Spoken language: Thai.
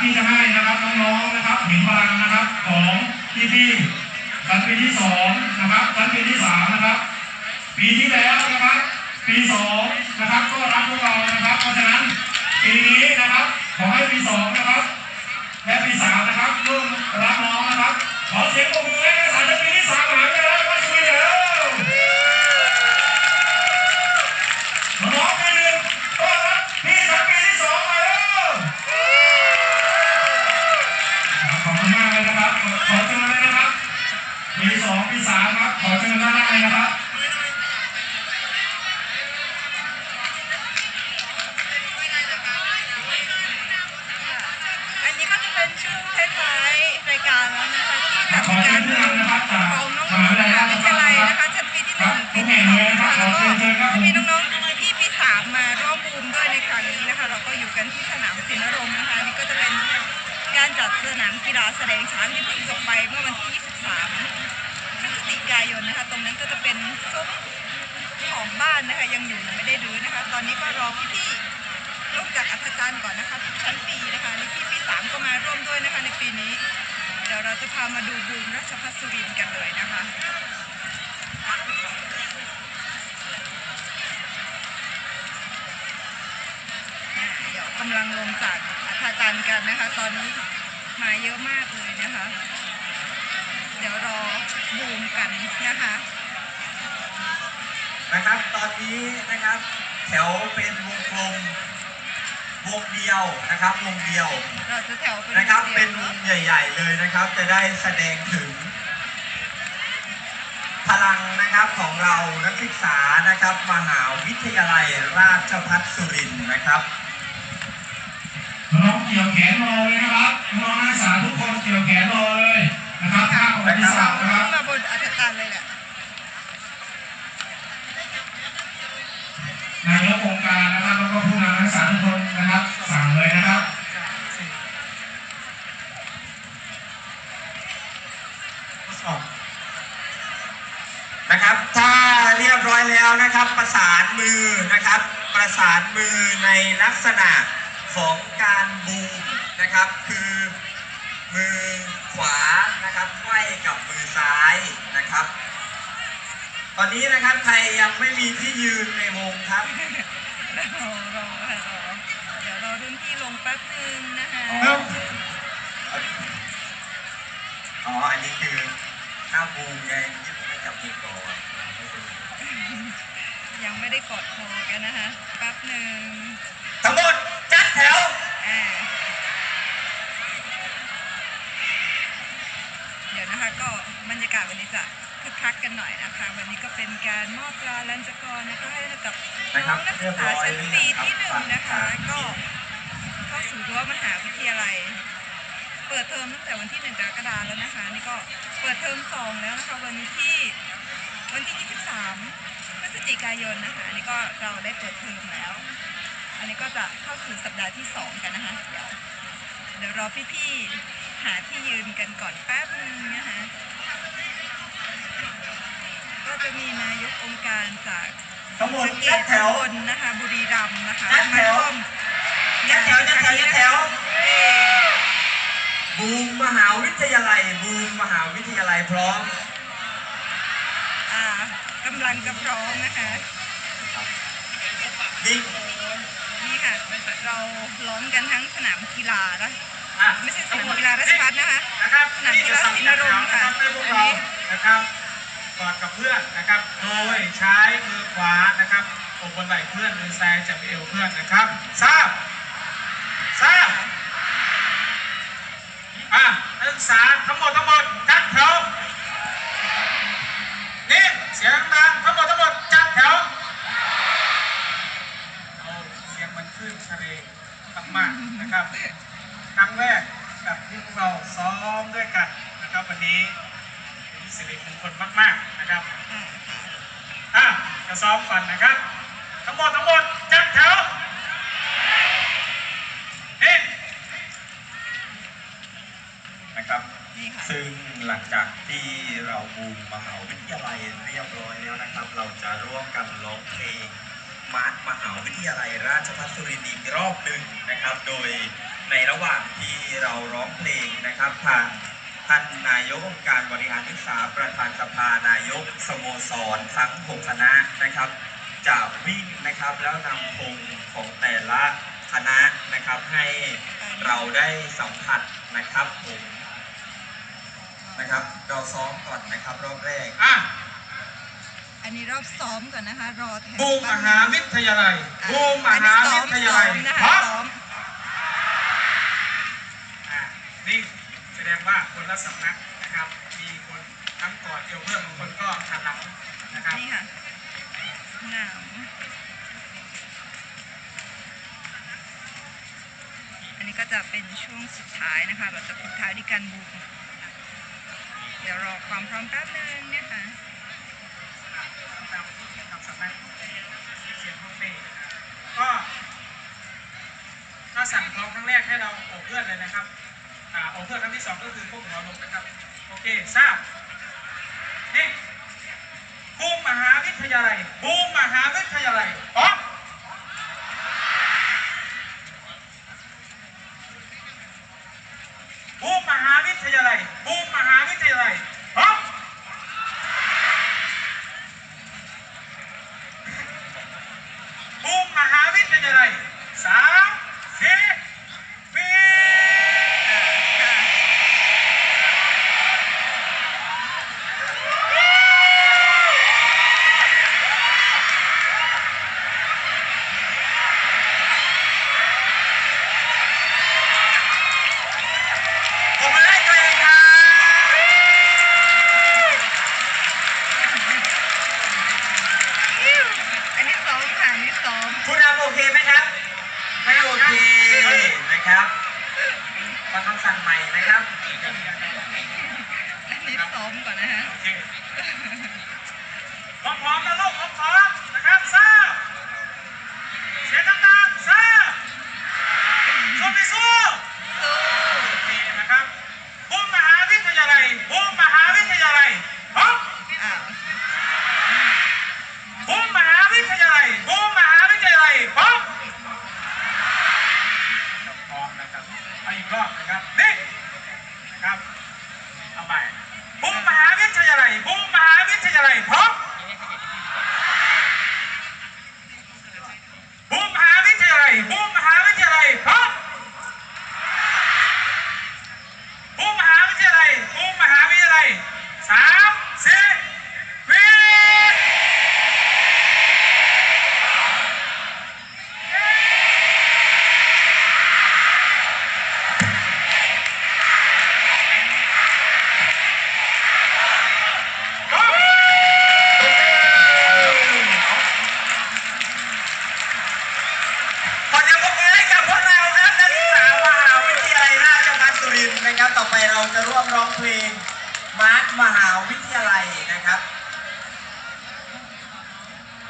ที่จะให้นะครับน้องๆนะครับเห็นพลังนะครับของพี่ๆชั้นปีที่สองนะครับชั้นปีที่สามนะครับปีที่แล้วนะครับปีสองนะครับก็รับพวกเรานะครับ เพราะฉะนั้นปีนี้นะครับขอให้ปีสองนะครับ และปีสามนะครับร่วมรับน้องนะครับขอเสียงปรบมือให้นักศึกษาชั้นปีที่สามมหาวิทยาลัย การแล้วนะคะที่จะขอเชิกาญรผู้นำนะครับจากของน้องมหาวิทยาลัยราชวิทยาลัยนะครัคะบชั้นปีที่หนึ่งปีที่สองนะคะแล้วก็เชิญเชิญครับผมมีน้องๆที่ปีสามมาร่วมบูมด้วยในครั้งนี้นะคะ เราก็อยู่กันที่สนามศิลรมนะคะนี่ก็จะเป็นการจัดสนามกีฬาแสดงช้างที่เพิ่งจบไปเมื่อวันที่ 23พฤศจิกายนนะคะ ตรงนั้นก็จะเป็นซุ้มของบ้านนะคะ ยังอยู่ยังไม่ได้รื้อนะคะ ตอนนี้ก็รอพี่ๆ ร่วมจากอัศจรรย์ก่อนนะคะทุกชั้นปีนะคะนี่พี่ปีสามก็มาร่วมด้วยนะคะในปีนี้ เดี๋ยวเราจะพามาดูบูมราชพัฒสุรินกันเลยนะคะเดี๋ยวกำลังลงจากอัศจรรย์กันนะคะ ตอนนี้มาเยอะมากเลยนะคะ เดี๋ยวรอบูมกันนะคะนะครับตอนนี้นะครับแถวเป็นวงกลม วงเดียวนะครับวงเดียวเราจะแถวเป็นนะครับดียวเป็นวงใหญ่ ๆ เลยนะครับ จะได้แสดงถึง พลังนะครับของเรานักศึกษานะครับมหาวิทยาลัยราชภัฏสุรินทร์นะครับน้องเกี่ยวแขนรอเลยนะครับน้องนักศึกษาทุกคนเกี่ยวแขนรอเลยนะครับท่าประวัติศาสตร์นะครับ ขึ้นมาบนอัศจรรย์เลยแหละ นายกองค์การนะครับแล้วก็ผู้นำนักศึกษาทุกคนนะครับ สั่งเลยนะครับ นะครับ ถ้าเรียบร้อยแล้วนะครับ ประสานมือนะครับ ประสานมือในลักษณะของการบูมนะครับ คือมือขวานะครับไขว้กับมือซ้ายนะครับ ตอนนี้นะครับใครยังไม่มีที่ยืนในวงครับรอรอค่ะรอเดี๋ยวรอรุ่นพี่ลงแป๊บนึงนะคะ อ๋ออ๋ออันนี้คือ ข้าวบูมไงที่ผมไม่จับมือก่อนยังไม่ได้กดคอกันนะคะแป๊บหนึ่งทั้งหมดจัดแถวอ่าเดี๋ยวนะคะก็บรรยากาศวันนี้จะคึกคักกันหน่อยนะคะ วันนี้ก็เป็นการมอบตราลัญจกรนะคะให้กับน้องนักศึกษาชั้นปีที่หนึ่งนะคะ ก็เข้าสู่รั้วมหาวิทยาลัย เปิดเทอมตั้งแต่วันที่หนึ่งกรกฎาคมแล้วนะคะนี่ก็เปิดเทอมสองแล้วนะคะวันที่วันที่ 23พฤศจิกายนนะคะอันนี้ก็เราได้เปิดเทอมแล้ว อันนี้ก็จะเข้าสู่สัปดาห์ที่สองกันนะคะ เดี๋ยวเดี๋ยวรอพี่ๆหาที่ยืนกันก่อนแป๊บนึงนะคะก็จะมีนายกองค์การจากทั้งหมดสะเกจัตดแถวบนนะคะบุรีรัมย์นะคะจัดแถมาวร่วมจัดแถวจัดแถวจัดแถวเอ่อ บูมมหาวิทยาลัยบูมมหาวิทยาลัยพร้อมอ่ากำลังจะพร้อมนะคะดิ๊กนี่ค่ะเราล้อมกันทั้งสนามกีฬานะอะไม่ใช่สนามกีฬาราชพัฒนะคะนะครับสนามกีฬาศิลรมย์ค่ะให้พวกเรานะครับกอดกับเพื่อนนะครับ โดยใช้มือขวานะครับอกบนไหล่เพื่อนมือซ้ายจับเอวเพื่อนนะครับทราบทราบอะนั กษาทั้งหมดทั้งหมดจัดแถวนี่เสียงดังทั้งหมดทั้งหมดจัดแถวเอาเสียงมันขึ้นทะเลมากๆนะครับครั้งแรกกับที่พวกเราซ้อมด้วยกันนะครับวันนี้เป็นสิริมงคลมากๆนะครับอ่าอะจะซ้อมก่อนนะครับ ทั้งหมดทั้งหมดจัดแถวเอ๊ะ นี่ค่ะ ซึ่งหลังจากที่เราบูมมหาวิทยาลัยเรียบร้อยแล้วนะครับ เราจะร่วมกันร้องเพลงมาร์ชมหาวิทยาลัยราชภัฏสุรินทร์อีกรอบหนึ่งนะครับ โดยในระหว่างที่เราร้องเพลงนะครับทางท่านนายกองการบริหารศึกษาประธานสภานายกสโมสรทั้งหกคณะนะครับ จะวิ่งนะครับแล้วนำธงของแต่ละคณะนะครับให้เราได้สัมผัสนะครับผม นะครับ เราซ้อมก่อนนะครับรอบแรกอะอันนี้รอบซ้อมก่อนนะคะ รอแถวบูมมหาวิทยาลัยอะบูมมหาวิทยาลัยอันนี้พร้ซ้ออมมนะคะซ้อมอะนี่แสดงว่าคนละสำนักนะครับ มีคนทั้งกอดเอวเพื่อนบางคนก็หันหลังนะครับนี่ค่ะหนาวอันนี้ก็จะเป็นช่วงสุดท้ายนะคะ เราจะปิดท้ายด้วยการบูมเดี๋ยวรอความพร้อมแป๊บนึงนะคะตามตามสำนักที่เขียนห้องเต้ก็ถ้าสั่งทองครั้งแรกให้เราโอบเพื่อนเลยนะครับอ่าโอบเพื่อนครั้งที่สองก็คือพวกหัวลงนะครับ โอเคทราบนี่บูมมหาวิทยาลัยบูมมหาวิทยาลัยพร้อมำสั่งใหม่นะครับอันนี้ซ้อมก่อนนะคะโอเคพร้อมๆนะลูกพร้อมๆนะครับทราบเสียงดังๆทราบสู้ไม่สู้ สู้ โอเคนะครับบูมมหาวิทยาลัยบูมมหาวิทยาลัยพร้อม อ้าว บูมมหาวิทยาลัยบูมมหาวิทยาลัยพร้อมพร้อมนะครับเอาอีกรอบนะครับนี่นะครับเอาใหม่บูมมหา วิทยาลัยบูมมหาวิทยาลัยพร้อม